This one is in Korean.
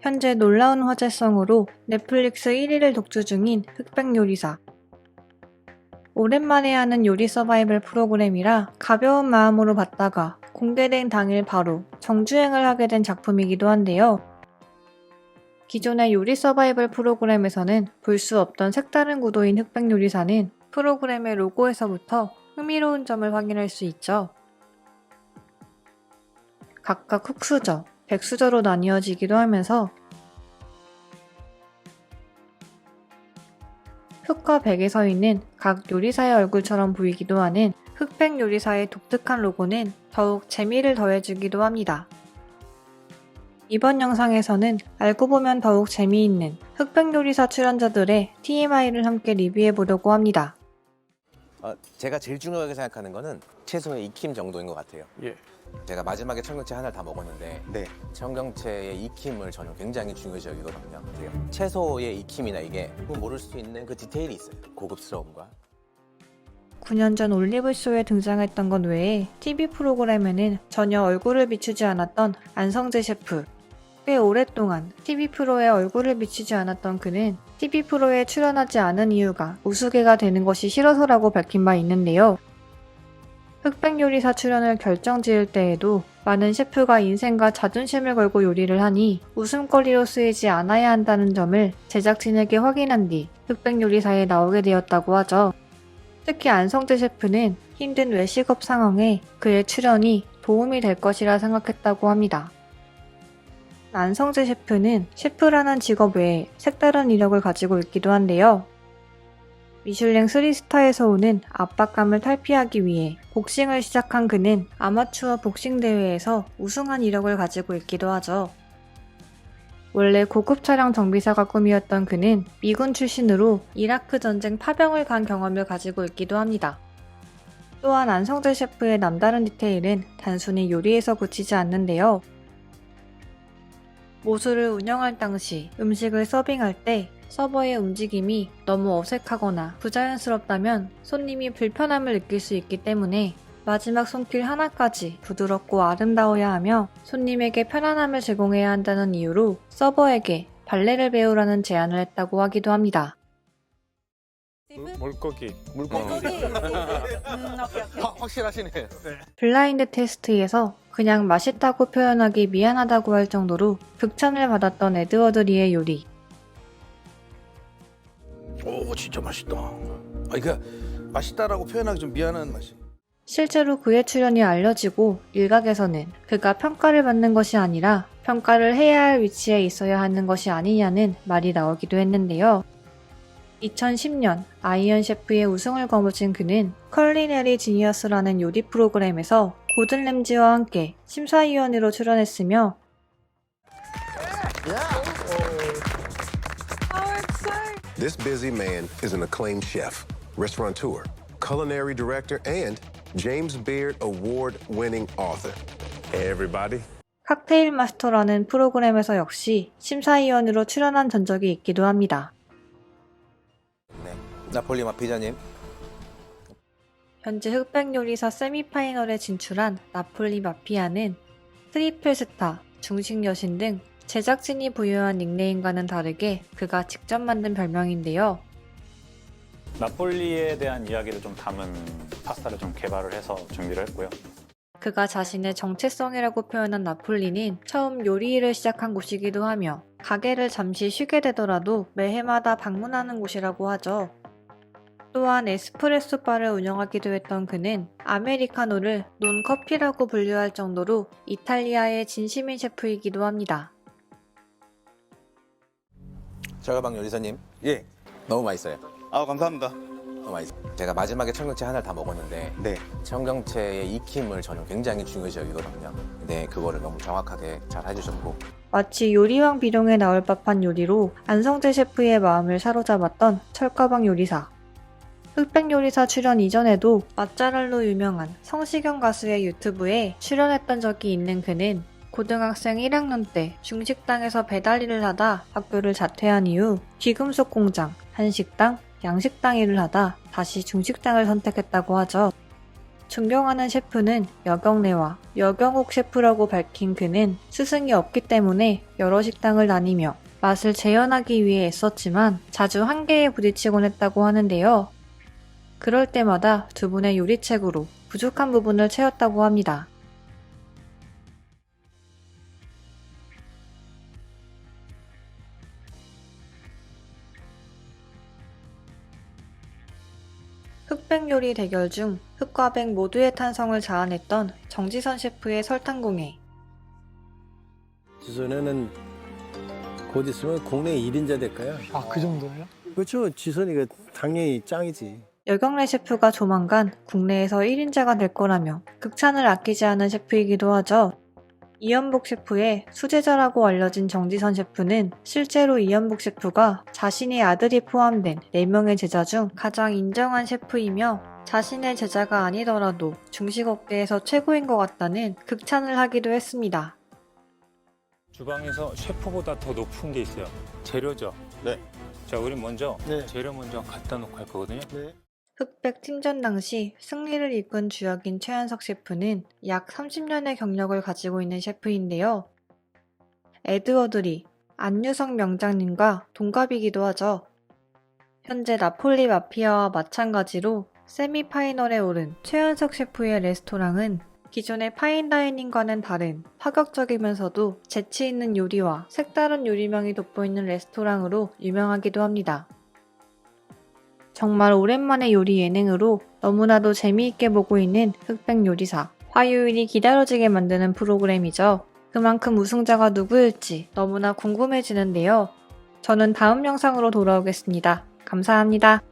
현재 놀라운 화제성으로 넷플릭스 1위를 독주 중인 흑백 요리사. 오랜만에 하는 요리 서바이벌 프로그램이라 가벼운 마음으로 봤다가 공개된 당일 바로 정주행을 하게 된 작품이기도 한데요. 기존의 요리 서바이벌 프로그램에서는 볼 수 없던 색다른 구도인 흑백 요리사는 프로그램의 로고에서부터 흥미로운 점을 확인할 수 있죠. 각각 흑수저, 백수저로 나뉘어지기도 하면서 흑과 백에 서 있는 각 요리사의 얼굴처럼 보이기도 하는 흑백 요리사의 독특한 로고는 더욱 재미를 더해주기도 합니다. 이번 영상에서는 알고 보면 더욱 재미있는 흑백 요리사 출연자들의 TMI를 함께 리뷰해 보려고 합니다. 어, 제가 제일 중요하게 생각하는 거는 채소의 익힘 정도인 것 같아요. 예. 제가 마지막에 청경채 하나를 다 먹었는데 네. 청경채의 익힘을 저는 굉장히 중요시 여기거든요. 채소의 익힘이나 이게 모를 수 있는 그 디테일이 있어요. 고급스러움과. 9년 전 올리브쇼에 등장했던 것 외에 TV 프로그램에는 전혀 얼굴을 비추지 않았던 안성재 셰프. 꽤 오랫동안 TV 프로에 얼굴을 비추지 않았던 그는 TV 프로에 출연하지 않은 이유가 우스개가 되는 것이 싫어서라고 밝힌 바 있는데요. 흑백 요리사 출연을 결정 지을 때에도 많은 셰프가 인생과 자존심을 걸고 요리를 하니 웃음거리로 쓰이지 않아야 한다는 점을 제작진에게 확인한 뒤 흑백 요리사에 나오게 되었다고 하죠. 특히 안성재 셰프는 힘든 외식업 상황에 그의 출연이 도움이 될 것이라 생각했다고 합니다. 안성재 셰프는 셰프라는 직업 외에 색다른 이력을 가지고 있기도 한데요. 미슐랭 3스타에서 오는 압박감을 탈피하기 위해 복싱을 시작한 그는 아마추어 복싱 대회에서 우승한 이력을 가지고 있기도 하죠. 원래 고급 차량 정비사가 꿈이었던 그는 미군 출신으로 이라크 전쟁 파병을 간 경험을 가지고 있기도 합니다. 또한 안성재 셰프의 남다른 디테일은 단순히 요리에서 그치지 않는데요. 모수를 운영할 당시 음식을 서빙할 때 서버의 움직임이 너무 어색하거나 부자연스럽다면 손님이 불편함을 느낄 수 있기 때문에 마지막 손길 하나까지 부드럽고 아름다워야 하며 손님에게 편안함을 제공해야 한다는 이유로 서버에게 발레를 배우라는 제안을 했다고 하기도 합니다. 물고기. 물고기. 음, 오케이, 오케이. 확, 확실하시네. 블라인드 테스트에서 그냥 맛있다고 표현하기 미안하다고 할 정도로 극찬을 받았던 에드워드 리의 요리. 오 진짜 맛있다. 아 그러니까 맛있다라고 표현하기 좀 미안한 맛이. 실제로 그의 출연이 알려지고 일각에서는 그가 평가를 받는 것이 아니라 평가를 해야 할 위치에 있어야 하는 것이 아니냐는 말이 나오기도 했는데요. 2010년 아이언 셰프의 우승을 거머쥔 그는 컬리네리 지니어스라는 요리 프로그램에서 고든 램지와 함께 심사위원으로 출연했으며 This busy man is an acclaimed chef, restaurateur, culinary director, and James Beard Award winning author. Hey, everybody. 칵테일 마스터라는 프로그램에서 역시 심사위원으로 출연한 전적이 있기도 합니다. 네. 나폴리 마피자님. 현재 흑백 요리사 세미파이널에 진출한 나폴리 마피아는 트리플 스타, 중식 여신 등 제작진이 부여한 닉네임과는 다르게 그가 직접 만든 별명인데요. 나폴리에 대한 이야기를 좀 담은 파스타를 좀 개발을 해서 준비를 했고요. 그가 자신의 정체성이라고 표현한 나폴리는 처음 요리 일을 시작한 곳이기도 하며 가게를 잠시 쉬게 되더라도 매해마다 방문하는 곳이라고 하죠. 또한 에스프레소 바를 운영하기도 했던 그는 아메리카노를 논커피라고 분류할 정도로 이탈리아의 진심인 셰프이기도 합니다. 저가방 요리사님. 예. 너무 맛있어요. 아 감사합니다. 너무 맛있어요. 제가 마지막에 청경채 하나를 다 먹었는데 네. 청경채의 익힘을 저는 굉장히 중요시 여기거든요. 근데 그거를 너무 정확하게 잘 해주셨고 마치 요리왕 비룡에 나올 법한 요리로 안성재 셰프의 마음을 사로잡았던 철가방 요리사. 흑백 요리사 출연 이전에도 맛잘알로 유명한 성시경 가수의 유튜브에 출연했던 적이 있는 그는 고등학생 1학년 때 중식당에서 배달 일을 하다 학교를 자퇴한 이후 귀금속 공장, 한식당, 양식당 일을 하다 다시 중식당을 선택했다고 하죠. 존경하는 셰프는 여경래와 여경욱 셰프라고 밝힌 그는 스승이 없기 때문에 여러 식당을 다니며 맛을 재현하기 위해 애썼지만 자주 한계에 부딪히곤 했다고 하는데요. 그럴 때마다 두 분의 요리책으로 부족한 부분을 채웠다고 합니다. 흑백 요리 대결 중 흑과 백 모두의 탄성을 자아냈던 정지선 셰프의 설탕공예. 지선이는 곧 있으면 국내 1인자 될 거야. 아, 그 정도예요? 그렇죠. 지선이가 당연히 짱이지. 여경래 셰프가 조만간 국내에서 1인자가 될 거라며 극찬을 아끼지 않은 셰프이기도 하죠. 이연복 셰프의 수제자라고 알려진 정지선 셰프는 실제로 이연복 셰프가 자신의 아들이 포함된 4명의 제자 중 가장 인정한 셰프이며 자신의 제자가 아니더라도 중식업계에서 최고인 것 같다는 극찬을 하기도 했습니다. 주방에서 셰프보다 더 높은 게 있어요. 재료죠. 네. 자, 우리 먼저 네. 재료 먼저 갖다 놓고 할 거거든요. 네. 흑백 팀전 당시 승리를 이끈 주역인 최한석 셰프는 약 30년의 경력을 가지고 있는 셰프인데요. 에드워드리, 안유성 명장님과 동갑이기도 하죠. 현재 나폴리 마피아와 마찬가지로 세미파이널에 오른 최한석 셰프의 레스토랑은 기존의 파인다이닝과는 다른 파격적이면서도 재치 있는 요리와 색다른 요리명이 돋보이는 레스토랑으로 유명하기도 합니다. 정말 오랜만에 요리 예능으로 너무나도 재미있게 보고 있는 흑백 요리사. 화요일이 기다려지게 만드는 프로그램이죠. 그만큼 우승자가 누구일지 너무나 궁금해지는데요. 저는 다음 영상으로 돌아오겠습니다. 감사합니다.